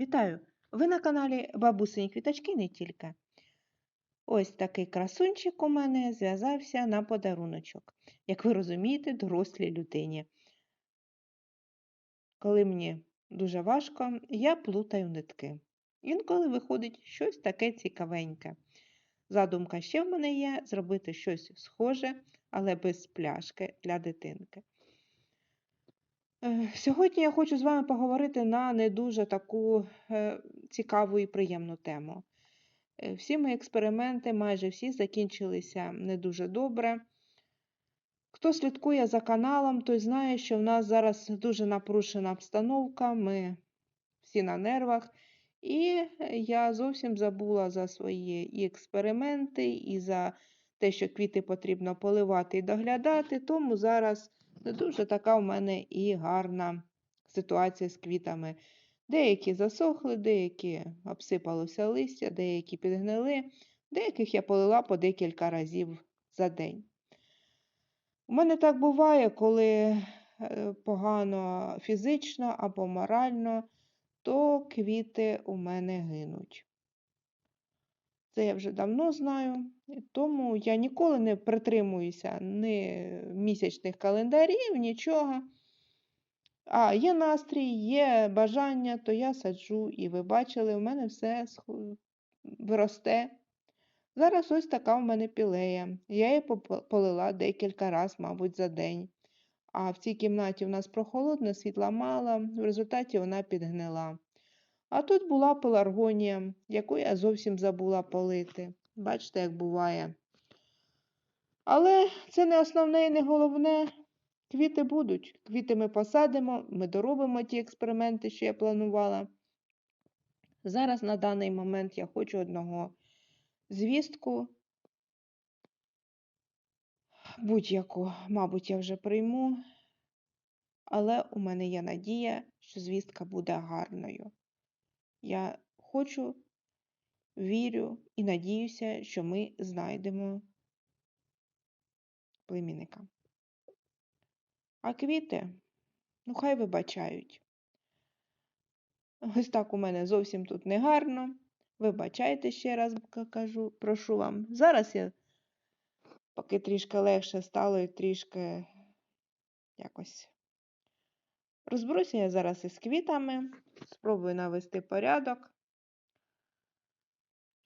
Вітаю! Ви на каналі Бабусині Квіточки не тільки. Ось такий красунчик у мене зв'язався на подаруночок. Як ви розумієте, дорослій людині. Коли мені дуже важко, я плутаю нитки. Інколи виходить щось таке цікавеньке. Задумка ще в мене є зробити щось схоже, але без пляшки для дитинки. Е, Сьогодні я хочу з вами поговорити на не дуже таку е, цікаву і приємну тему. Е, Всі мої експерименти, майже всі, закінчилися не дуже добре. Хто слідкує за каналом, той знає, що в нас зараз дуже напрушена обстановка, ми всі на нервах. І я зовсім забула за свої і експерименти, і за те, що квіти потрібно поливати і доглядати, тому зараз не дуже така в мене і гарна ситуація з квітами. Деякі засохли, деякі обсипалося листя, деякі підгнили, деяких я полила по декілька разів за день. У мене так буває, коли е, погано фізично або морально, то квіти у мене гинуть. Це я вже давно знаю, тому я ніколи не притримуюся ні місячних календарів, нічого. А є настрій, є бажання, то я саджу, і ви бачили, у мене все виросте. Зараз ось така в мене пілея. Я її полила декілька разів, мабуть, за день. А в цій кімнаті у нас прохолодно, світла мало, в результаті вона підгнила. А тут була пеларгонія, яку я зовсім забула полити. Бачите, як буває. Але це не основне і не головне. Квіти будуть. Квіти ми посадимо, ми доробимо ті експерименти, що я планувала. Зараз на даний момент я хочу одного звістку. Будь-яку, мабуть, я вже прийму. Але у мене є надія, що звістка буде гарною. Я хочу, вірю і надіюся, що ми знайдемо племінника. А квіти, ну хай вибачають. Ось так у мене зовсім тут негарно. Вибачайте ще раз кажу, прошу вам. Зараз я, поки трішки легше стало і трішки якось. Розберуся я зараз із квітами, спробую навести порядок,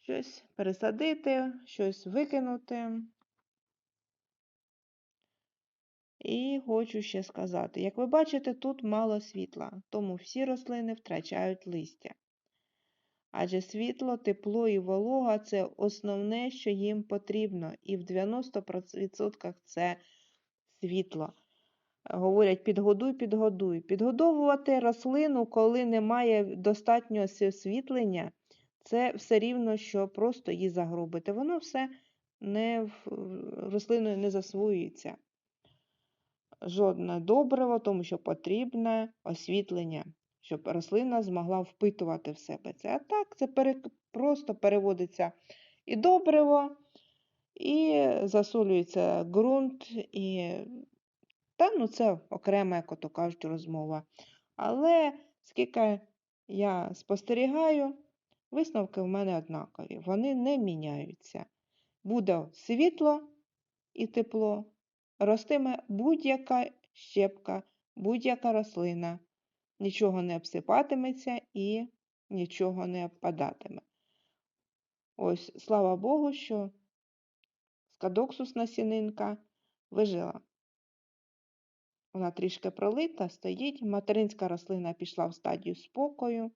щось пересадити, щось викинути. І хочу ще сказати, як ви бачите, тут мало світла, тому всі рослини втрачають листя. Адже світло, тепло і волога це основне, що їм потрібно, і в 90% це світло. Говорять, підгодуй, підгодуй. Підгодовувати рослину, коли немає достатнього освітлення, це все рівно, що просто її загробити. Воно все не рослиною не засвоюється жодне добриво, тому що потрібне освітлення, щоб рослина змогла впитувати в себе це. А так, це просто переводиться і добриво, і засолюється ґрунт, і та, ну, це окрема, як ото кажуть, розмова. Але скільки я спостерігаю, висновки в мене однакові. Вони не міняються. Буде світло і тепло, ростиме будь-яка щепка, будь-яка рослина, нічого не обсипатиметься і нічого не обпадатиме. Ось, слава Богу, що скадоксусна сінинка вижила. Вона трішки пролита, стоїть, материнська рослина пішла в стадію спокою,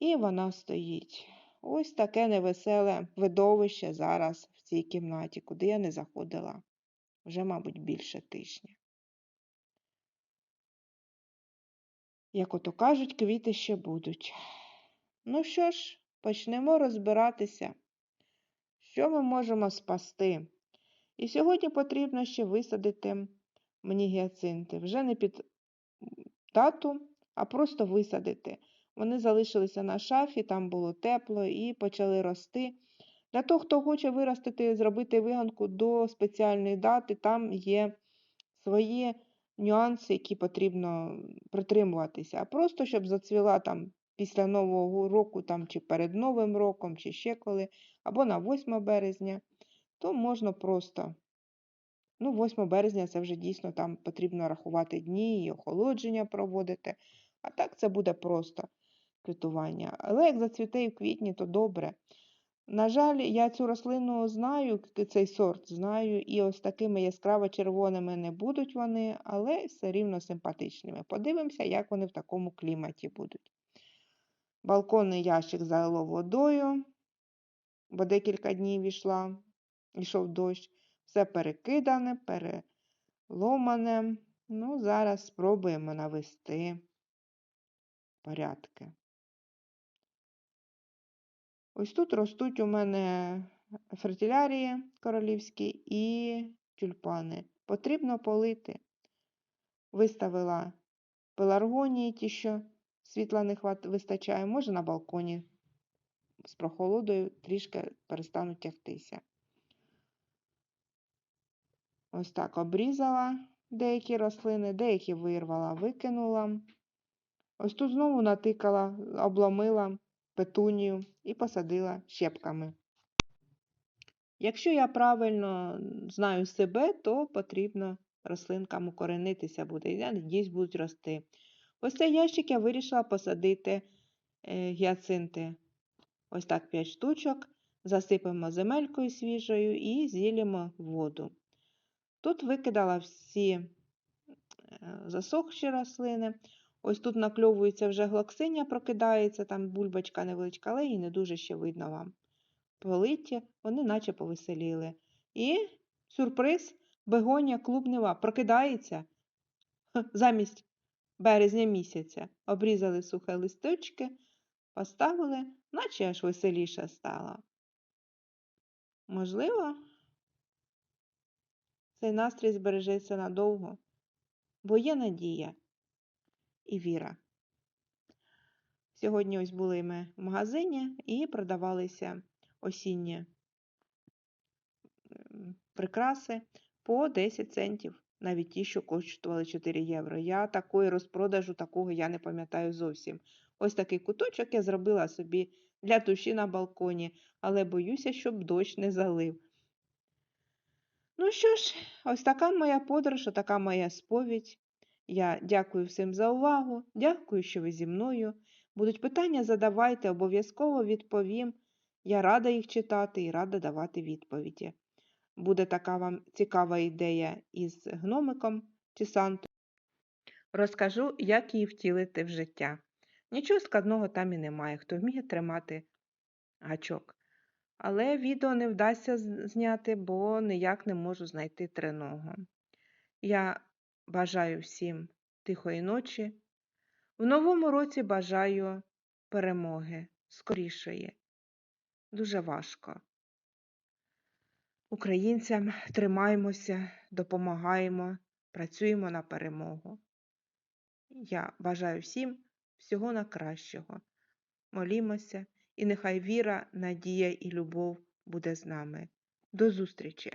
і вона стоїть. Ось таке невеселе видовище зараз в цій кімнаті, куди я не заходила вже, мабуть, більше тижня. Як ото кажуть, квіти ще будуть. Ну що ж, почнемо розбиратися, що ми можемо спасти. І сьогодні потрібно ще висадити мені гіацинти. Вже не під дату, а просто висадити. Вони залишилися на шафі, там було тепло і почали рости. Для того, хто хоче виростити, зробити виганку до спеціальної дати, там є свої нюанси, які потрібно притримуватися, а просто щоб зацвіла там після Нового року, там, чи перед Новим роком, чи ще коли, або на 8 березня, то можна просто. Ну, 8 березня це вже дійсно там потрібно рахувати дні і охолодження проводити. А так це буде просто квітування. Але як зацвіте в квітні, то добре. На жаль, я цю рослину знаю, цей сорт знаю, і ось такими яскраво червоними не будуть вони, але все рівно симпатичними. Подивимося, як вони в такому кліматі будуть. Балконний ящик залило водою, бо декілька днів ішла, йшов дощ. Все перекидане, переломане. Ну, зараз спробуємо навести порядки. Ось тут ростуть у мене фертилярії королівські і тюльпани. Потрібно полити. Виставила пеларгонії, ті, що світла не вистачає, може на балконі з прохолодою трішки перестануть тягтися. Ось так обрізала деякі рослини, деякі вирвала, викинула. Ось тут знову натикала, обломила петунію і посадила щепками. Якщо я правильно знаю себе, то потрібно рослинкам укоренитися буде. І надіюсь, будуть рости. Ось цей ящик я вирішила посадити е, гіацинти. Ось так 5 штучок. Засипемо земелькою свіжою і зілємо воду. Тут викидала всі е, засохші рослини. Ось тут накльовується вже глоксиня, прокидається, там бульбочка невеличка, але її не дуже ще видно вам. Политі, вони наче повеселіли. І сюрприз, бегонія клубнева прокидається замість березня місяця. Обрізали сухі листочки, поставили, наче аж веселіша стала. Можливо, цей настрій збережеться надовго, бо є надія і віра. Сьогодні ось були ми в магазині і продавалися осінні прикраси по 10 центів, навіть ті, що коштували 4 євро. Я такої розпродажу такого я не пам'ятаю зовсім. Ось такий куточок я зробила собі для душі на балконі, але боюся, щоб дощ не залив. Ну що ж, ось така моя подорож, така моя сповідь. Я дякую всім за увагу, дякую, що ви зі мною. Будуть питання, задавайте, обов'язково відповім. Я рада їх читати і рада давати відповіді. Буде така вам цікава ідея із гномиком чи сантою. Розкажу, як її втілити в життя. Нічого складного там і немає, хто вміє тримати гачок. Але відео не вдасться зняти, бо ніяк не можу знайти треногу. Я бажаю всім тихої ночі. В новому році бажаю перемоги, скорішої. Дуже важко. Українцям тримаємося, допомагаємо, працюємо на перемогу. Я бажаю всім всього найкращого. Молімося, і нехай віра, надія і любов буде з нами. До зустрічі!